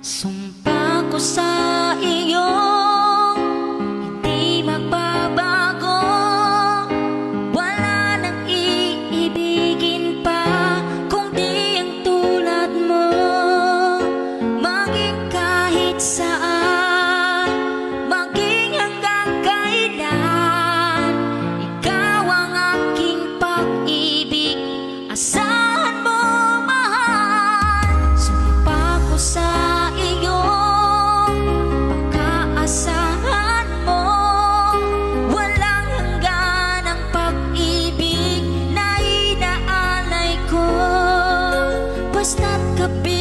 Sumpa ko sa Stop the beat.